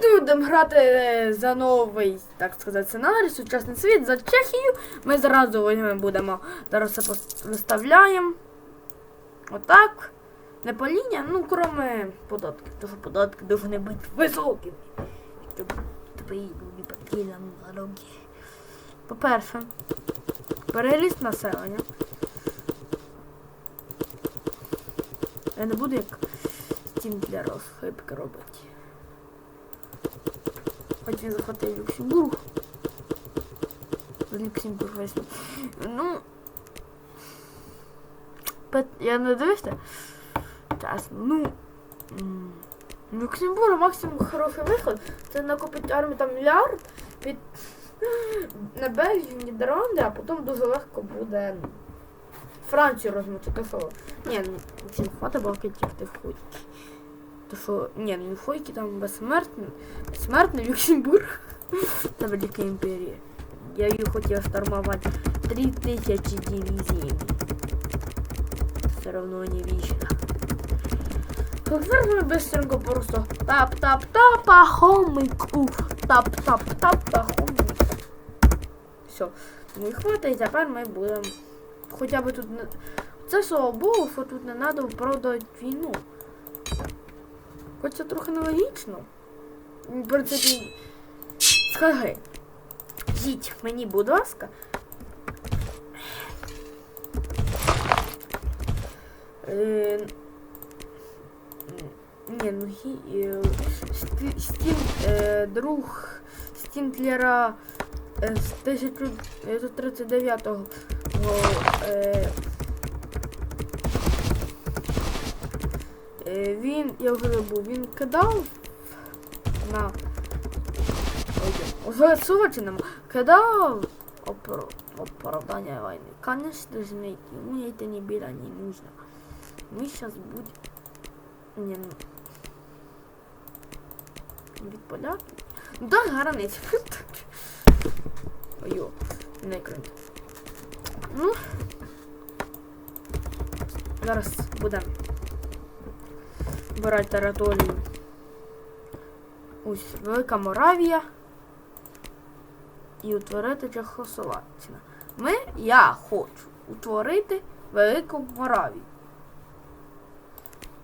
відео будемо грати е, за новий, так сказати, сценарій, сучасний світ за Чехію. Ми зразу будемо зараз це виставляємо. Отак. Не по лініям, ну, кроме податків. Тому що податки повинні бути високими. Люди платили нам налоги. По-перше, переріст населення. Я не буду як стім для розхибки робити. Хоч він захватив Люксембург. Люксембург весь. Ну. Я не дивився. Чесно, ну. Люксембург максимум хороший виход. Це накопить армію там мільярд під на Бельгію, Нідерланди, а потім дуже легко буде Францію розмочити. Що? Ні, ну всім хватить балкетів ти в хуй. То що, ні, ну фойки там безсмертний, безсмертний Люксембург. Це велика імперія. Я її хотів штурмувати три тисячі дивізій. Все равно не вічно. Тепер ми быстренько просто тап-тап-тап, а хомику. Тап-тап-тап, а хомику. Все. Ну і хватить, тепер ми будемо. Хоча б тут не. Це слава Богу, що тут не треба виправдати війну. Хоч це трохи нелогічно. В принципі, скажи. Їдь мені, будь ласка. Е, ні, ну е, Сті- Стім, е, друг Стінтлера е, з 1939-го е, він, я вже забув, він кидав на ой, уже Сувачиному кидав опро, оправдання войны. Конечно же, мне ему это не было не нужно. Мы сейчас будем... Не, ну... Від поляків? Ну так, границі. Ой, не екран. Ну. Зараз будемо брати територію. Ось Велика Моравія. І утворити Чехословаччина. Ми, я хочу утворити Велику Моравію.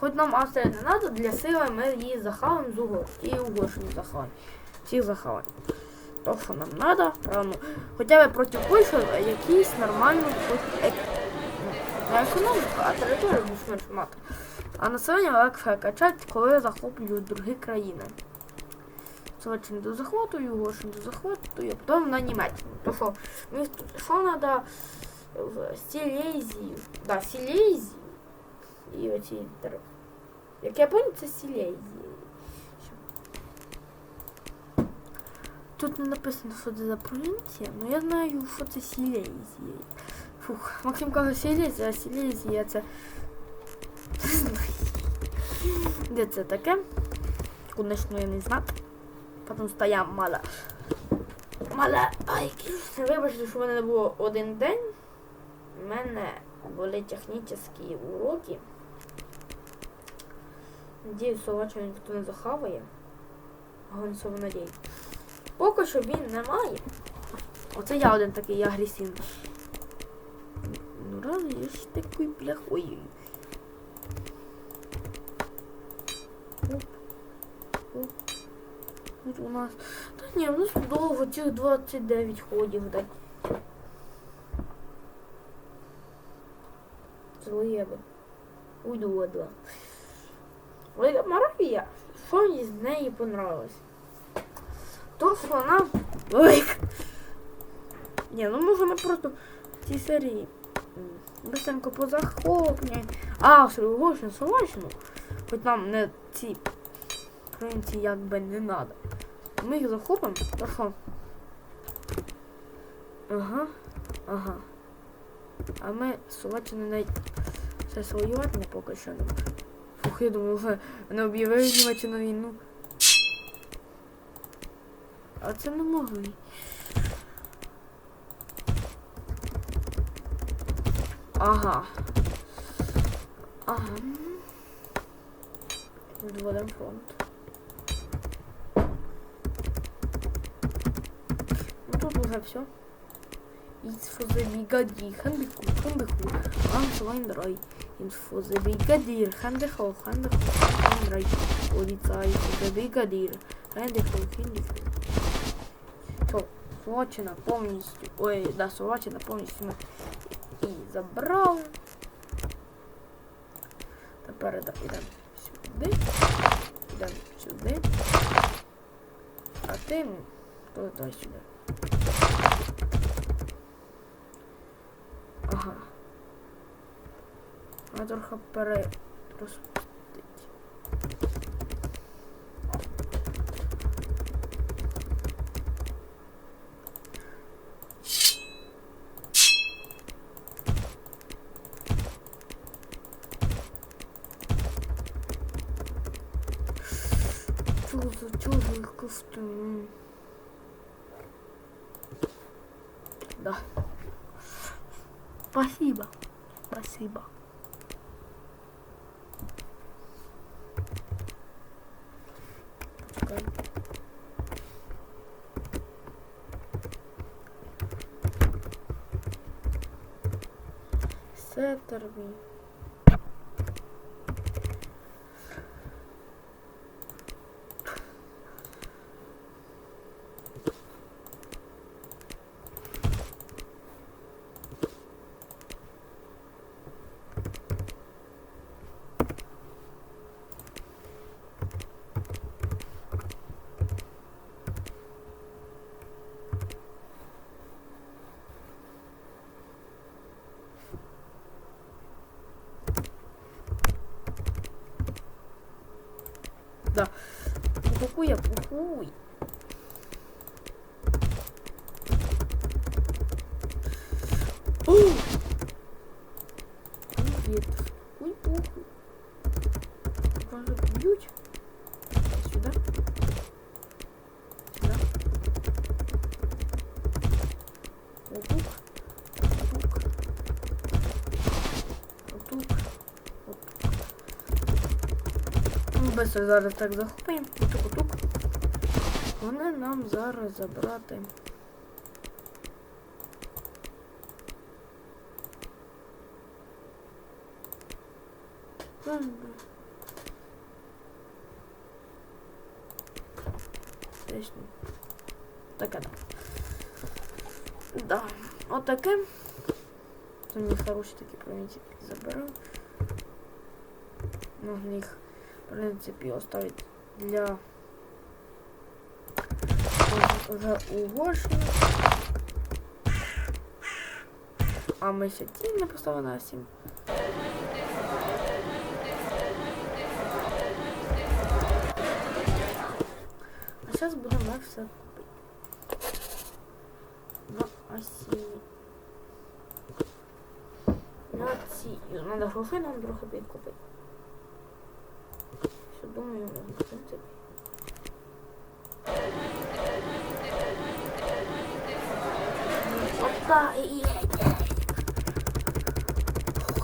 Хоч нам Австрія не треба, для сили ми її захаваємо з Угор. І Угорщину захаваємо. Всіх захаваємо. То, що нам треба, правильно. Хоча б проти Польщі якийсь нормальний хоч ек... ну, не економіка, а територію більш-менш мати. А населення легше качати, коли захоплюють другі країни. Словаччину до захвату, Угорщину до захвату, і потім на Німеччину. Що, мені що треба в Сілезію, да, Сілезію і оці тер- Як я пам'ятаю, це Сілезія. Тут не написано, що це за провінція, але я знаю, що це Сілезія. Фух, Максим каже Сілезія, а Сілезія це. Де це таке? Конечно, я не знаю. Потому що я мала. Мала. Ай, вибачте, що в мене не було один день. У мене були технічні уроки. Надіюсь, Словаччину ніхто не захаває. Гонцово надію. Поки що він не має. Оце я один такий агресивний. Ну раз я ж такий плохой. Тут у нас. Та ні, у нас цих 29 ходів так. Злоєби. Уйду одла. Ой, Марафія, що мені з неї понравилось? То, що вона... Ой. Ні, ну може ми просто в цій серії быстренько позахоплюємо. А, Угорщину, Словаччину. Хоч нам не ці провінції якби не треба. Ми їх захопимо, що? Ага, ага. А ми Словаччину навіть все своювати не поки що не можемо. Фух, я думаю, вже не об'явили Німеччину війну. А це не можу. Ага. Ага. Відводимо фронт. Ну тут уже все. It's for the brigadier, хандиху, хандиху, аншлайндрай. It's for the brigadier, хандиху, хандиху, андрай. Поліцай, for the brigadier, хандиху, хандиху. Все, сворочено повністю. Ой, да, сворочено повністю ми і забрав. Тепер да, йдемо сюди. Йдемо сюди. А ти полетай сюди. Ага. Я трохи пере Чужих, чужих костей. Да. Спасибо. Спасибо. Так. Сеттерби. хуя, хуй. Привет. Хуй, похуй. Может, бьют? Сюда. Сюда. Вот тут. Вот тут. Тут. быстро зараз так захопимо. Отук, отук. Вони нам зараз забрати. М. Десь ну, Таке так. Да. Отаке. Це мені хороші такі провінції заберу. Можна їх, в принципі, оставити для вже Угорщини. А ще ті не поставили на 7. А зараз будемо все купити. На осінні. На ці. Надо грошей нам трохи підкупити. Все, думаю, можна, в принципі. Опа, і...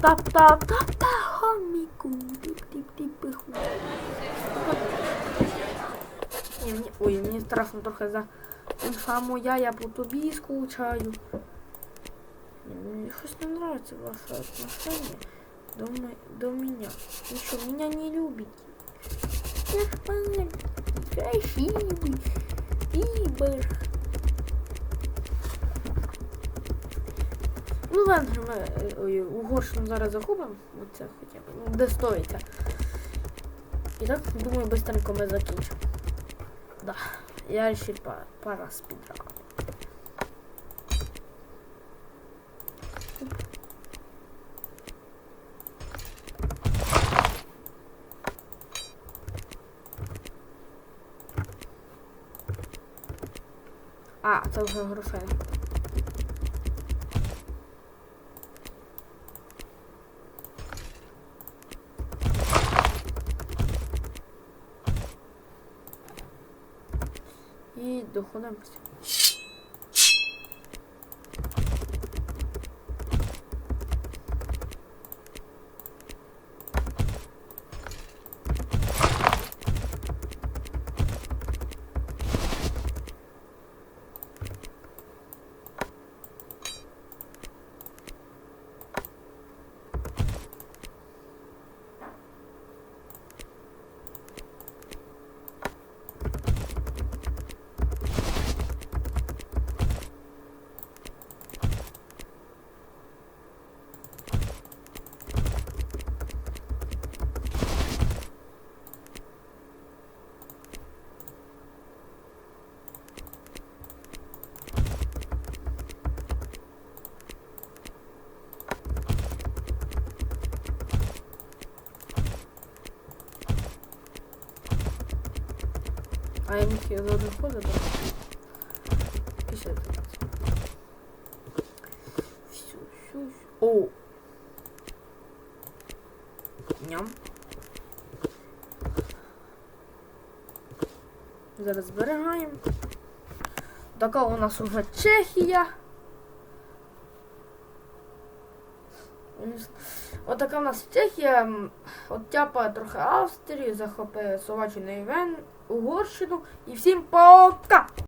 Тап, тап, тап, тап, хоміку. Тип, тип, тип, пиху. Ні, мені... Ой, мені страшно трохи за інша моя, я по тобі скучаю. Ні, Мені щось не нравится ваше отношение до, ме- до меня. Вы что, меня не любите? Я. Красивый. Бибер. Ну, ладно, ми е, ой, зараз захопимо. Оце хоча б. достоїться. де стоїться. І так, думаю, быстренько ми закінчимо. Да. Я ще пара спідран. А, це вже грошей. І доходимо. А я міг за один ход забрати. Після этого. Всю, всю, всю. О! Ням. Зараз зберігаємо. Така у нас уже Чехія. Отака у нас Чехія. м, От тяпає трохи Австрію, захопив Словаччину і Вен, Угорщину. І всім пока!